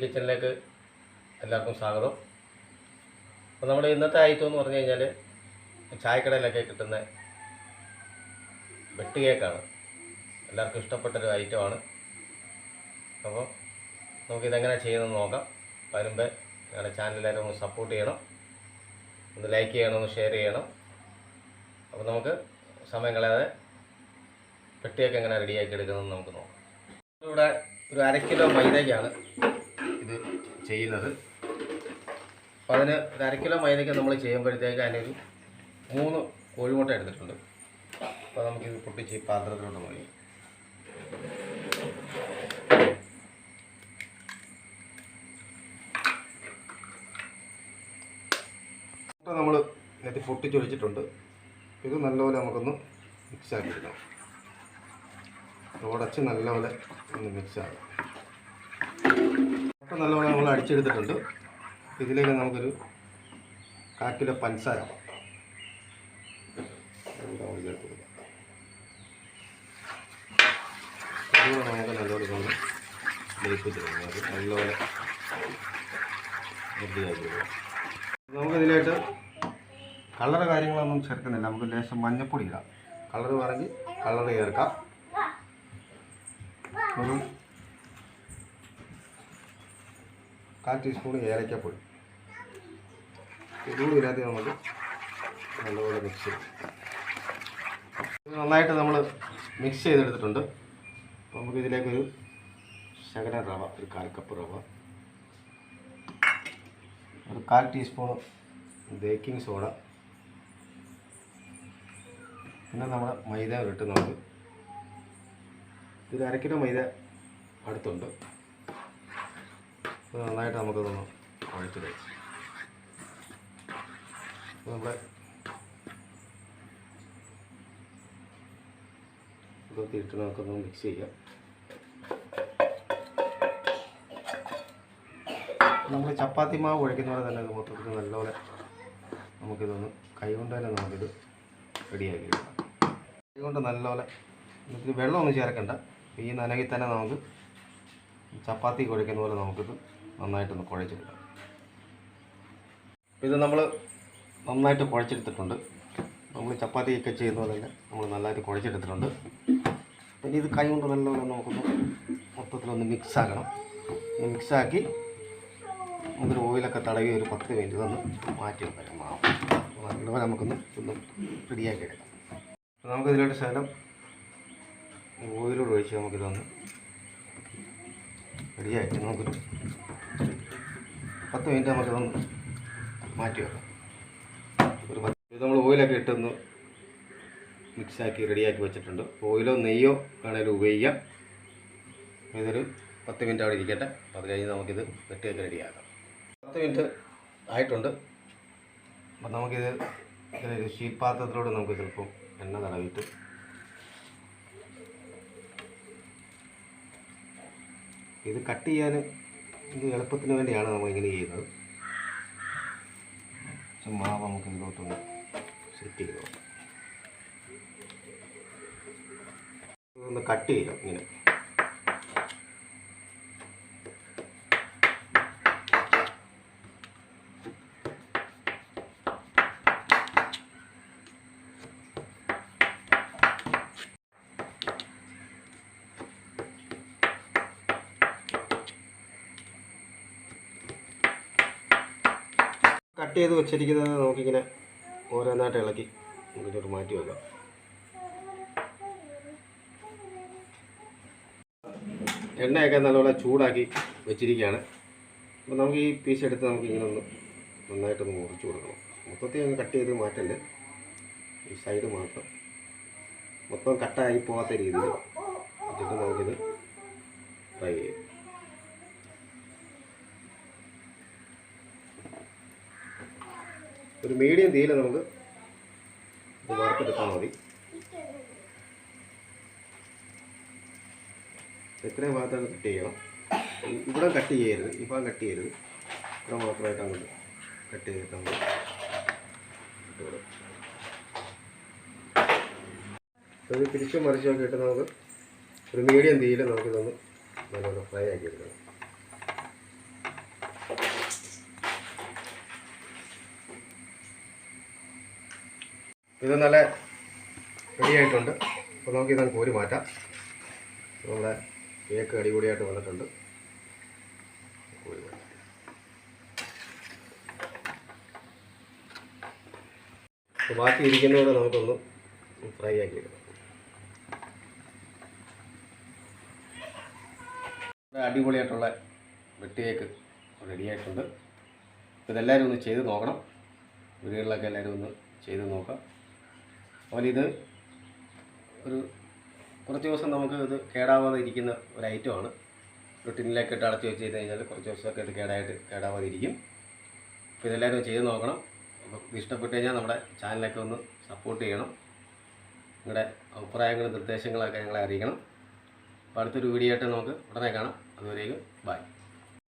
കിച്ചണിലേക്ക് എല്ലാവർക്കും സ്വാഗതം. അപ്പോൾ നമ്മുടെ ഇന്നത്തെ ഐറ്റം എന്ന് പറഞ്ഞു കഴിഞ്ഞാൽ ചായക്കടയിലൊക്കെ കിട്ടുന്ന വെട്ട് കേക്കാണ്. എല്ലാവർക്കും ഇഷ്ടപ്പെട്ടൊരു ഐറ്റമാണ്. അപ്പോൾ നമുക്കിതെങ്ങനെ ചെയ്യുന്നതെന്ന് നോക്കാം. വരുമ്പോൾ ഞങ്ങളുടെ ചാനലിലായിട്ട് ഒന്ന് സപ്പോർട്ട് ചെയ്യണം. ഒന്ന് ലൈക്ക് ചെയ്യണം ഒന്ന് ഷെയർ ചെയ്യണം. അപ്പോൾ നമുക്ക് സമയം കളയാതെ വെട്ടിയൊക്കെ എങ്ങനെ റെഡിയാക്കി എടുക്കുന്നതെന്ന് നമുക്ക് നോക്കാം. ഇവിടെ ഒരു അര കിലോ മൈദയ്ക്കാണ് ഇത് ചെയ്യുന്നത്. അപ്പോൾ അതിന് ഒരു അരക്കിലോ മൈദയ്ക്ക് നമ്മൾ ചെയ്യുമ്പോഴത്തേക്ക് അതിനൊരു മൂന്ന് കോഴിമുട്ട എടുത്തിട്ടുണ്ട്. അപ്പോൾ നമുക്കിത് പൊട്ടിച്ച് പാത്രത്തിലോട്ട് മതി നമ്മൾ നേരത്തെ പൊട്ടിച്ചൊഴിച്ചിട്ടുണ്ട് ഇത് നല്ലപോലെ നമുക്കൊന്ന് മിക്സ് ആക്കി എടുക്കണം ഉടച്ച് നല്ലപോലെ ഒന്ന് മിക്സ് മുട്ട നല്ലപോലെ നമ്മൾ അടിച്ചെടുത്തിട്ടുണ്ട്. ഇതിലേക്ക് നമുക്കൊരു കാക്കിലെ കിലോ പഞ്ചസാര നമുക്ക് നല്ലപോലെ അത് നല്ലപോലെ നമുക്കിതിലായിട്ട് കളർ കാര്യങ്ങളൊന്നും ചേർക്കുന്നില്ല. നമുക്ക് ലേശം മഞ്ഞപ്പൊടി ഇടാം. കളർ പറഞ്ഞ് കളർ ചേർക്കാം ഒരു കാൽ ടീസ്പൂൺ ഏലക്കപ്പൊടി. ഇതുകൂടി ഇതിനകത്ത് നമുക്ക് നല്ലപോലെ മിക്സ് ചെയ്യും. നന്നായിട്ട് നമ്മൾ മിക്സ് ചെയ്തെടുത്തിട്ടുണ്ട്. അപ്പോൾ നമുക്ക് ഇതിലേക്കൊരു ശകല റവ ഒരു കാൽ കപ്പ് റവ. ഒരു കാൽ ടീസ്പൂൺ ബേക്കിംഗ് സോഡ പിന്നെ നമ്മൾ മൈദ ഇട്ട് നമുക്ക് ഇതിൽ അരക്കിലോ കിലോ മൈദ അടുത്തുണ്ട്. നന്നായിട്ട് നമുക്കതൊന്ന് കുഴച്ച് കഴിച്ച് നമ്മുടെ ഇതൊക്കെ ഇട്ട് നമുക്കൊന്ന് മിക്സ് ചെയ്യാം. നമ്മൾ ചപ്പാത്തി മാവ് കുഴക്കുന്ന പോലെ തന്നെ മൊത്തത്തിൽ നല്ലപോലെ നമുക്കിതൊന്ന് കൈകൊണ്ട് തന്നെ നമുക്കിത് റെഡിയാക്കി എടുക്കാം. കൈകൊണ്ട് നല്ലപോലെ വെള്ളമൊന്നും ചേർക്കണ്ട. ഈ നനകിൽ തന്നെ നമുക്ക് ചപ്പാത്തി കുഴക്കുന്ന പോലെ നമുക്കിത് നന്നായിട്ടൊന്ന് കുഴച്ചെടുക്കാം. ഇത് നമ്മൾ നന്നായിട്ട് കുഴച്ചെടുത്തിട്ടുണ്ട്. നമ്മൾ ചപ്പാത്തിയൊക്കെ ചെയ്യുന്ന പോലെ തന്നെ നമ്മൾ നന്നായിട്ട് കുഴച്ചെടുത്തിട്ടുണ്ട്. പിന്നെ ഇത് കൈ കൊണ്ട് നല്ലപോലെ നമുക്കൊന്ന് മൊത്തത്തിലൊന്ന് മിക്സ് ആക്കണം മിക്സാക്കി നമുക്കൊരു ഓയിലൊക്കെ തടവി ഒരു പത്ത് മിനിറ്റ് തന്ന് മാറ്റി വെക്കാം. നല്ലപോലെ നമുക്കൊന്ന് ഒന്ന് റെഡിയാക്കി എടുക്കാം. അപ്പോൾ നമുക്ക് ഇതിലോട്ട് ശകലം ഓയിലൂടെ ഒഴിച്ച് നമുക്കിതൊന്ന് റെഡിയാക്കി. നമുക്കൊരു പത്ത് മിനിറ്റ് നമുക്കിതൊന്ന് മാറ്റി വെക്കാം. ഒരു പത്ത് ഇത് നമ്മൾ ഓയിലൊക്കെ ഇട്ടൊന്ന് മിക്സാക്കി റെഡിയാക്കി വെച്ചിട്ടുണ്ട്. ഓയിലോ നെയ്യോ വേണേലും ഉപയോഗിക്കാം. ഇതൊരു പത്ത് മിനിറ്റ് അവിടെ ഇരിക്കട്ടെ. അത് കഴിഞ്ഞ് നമുക്കിത് വെട്ടിയൊക്കെ റെഡിയാക്കാം. പത്ത് മിനിറ്റ് ആയിട്ടുണ്ട്. അപ്പം നമുക്കിത് ഒരു ഷീറ്റ് പാത്രത്തിലൂടെ നമുക്ക് ചിലപ്പോൾ എണ്ണ തടവിട്ട് ഇത് കട്ട് ചെയ്യാൻ ഇത് എളുപ്പത്തിന് വേണ്ടിയാണ് നമ്മൾ ഇങ്ങനെ ചെയ്യുന്നത്. പക്ഷെ മാവ് നമുക്ക് ഇതിലോട്ടൊന്ന് സെറ്റ് ചെയ്ത് ഒന്ന് കട്ട് ചെയ്യാം ഇങ്ങനെ. കട്ട് ചെയ്ത് വെച്ചിരിക്കുന്നത് നമുക്കിങ്ങനെ ഓരോന്നായിട്ട് ഇളക്കി. നമുക്കിങ്ങോട്ട് മാറ്റി വെക്കാം. എണ്ണയൊക്കെ നല്ലപോലെ ചൂടാക്കി വെച്ചിരിക്കുകയാണ്. അപ്പോൾ നമുക്ക് ഈ പീസ് എടുത്ത് നമുക്ക് ഇങ്ങനെ ഒന്ന് നന്നായിട്ടൊന്ന് മുറിച്ച് കൊടുക്കണം. മൊത്തത്തിൽ അങ്ങ് കട്ട് ചെയ്ത് മാറ്റല്ലേ? ഈ സൈഡ് മാത്രം. മൊത്തം കട്ടായി പോകാത്ത രീതിയിൽ എന്നിട്ട് നമുക്കിത് ഫ്രൈ ചെയ്യാം. ഒരു മീഡിയം തീയിൽ നമുക്ക് വറുത്തെടുത്താൽ മതി. എത്രയും ഭാഗത്താണ് കട്ട് ചെയ്യണം. ഇവിടെ കട്ട് ചെയ്യരുത്. ഈ ഭാഗം കട്ട് ചെയ്യരുത്. ഇവിടെ മാത്രമായിട്ട് അങ്ങോട്ട് കട്ട് ചെയ്തിട്ട് നമുക്ക് ഇട്ട് കൊടുക്കാം. അപ്പോൾ ഇത് തിരിച്ചും മറിച്ചൊക്കെ ഇട്ട് നമുക്ക് ഒരു മീഡിയം തീയിൽ നമുക്കിതൊന്ന് നല്ലോണം ഫ്രൈ ആക്കി എടുക്കണം. ഇത് നല്ല റെഡി ആയിട്ടുണ്ട്. അപ്പോൾ നമുക്ക് ഇതങ്ങ് കോരി മാറ്റാം. നമ്മുടെ കേക്ക് അടിപൊളിയായിട്ട് വന്നിട്ടുണ്ട്. അപ്പോൾ ബാക്കി ഇരിക്കുന്നതോടെ നമുക്കൊന്ന് ഫ്രൈ ആക്കി എടുക്കാം. അടിപൊളിയായിട്ടുള്ള വെട്ടി കേക്ക് റെഡി ആയിട്ടുണ്ട്. അപ്പോൾ ഇതെല്ലാവരും ഒന്ന് ചെയ്ത് നോക്കണം. വീടുകളിലൊക്കെ എല്ലാവരും ഒന്ന് ചെയ്ത് നോക്കാം. അതുപോലെ ഇത് ഒരു കുറച്ച് ദിവസം നമുക്ക് ഇത് കേടാവാതെ ഇരിക്കുന്ന ഒരു ഐറ്റമാണ് ഒരു ടിന്നിലേക്ക് ഇട്ട് അടച്ച് വെച്ച് കഴിഞ്ഞാൽ കുറച്ച് ദിവസമൊക്കെ ഇത് കേടായിട്ട് കേടാവാതെ ഇരിക്കും അപ്പോൾ ഇതെല്ലാവരും ചെയ്ത് നോക്കണം. അപ്പോൾ ഇത് ഇഷ്ടപ്പെട്ട് കഴിഞ്ഞാൽ നമ്മുടെ ചാനലൊക്കെ ഒന്ന് സപ്പോർട്ട് ചെയ്യണം. നിങ്ങളുടെ അഭിപ്രായങ്ങളും നിർദ്ദേശങ്ങളൊക്കെ ഞങ്ങളെ അറിയിക്കണം. അപ്പോൾ അടുത്തൊരു വീഡിയോ ആയിട്ട് നമുക്ക് ഉടനെ കാണാം. അതുവരേക്കും ബൈ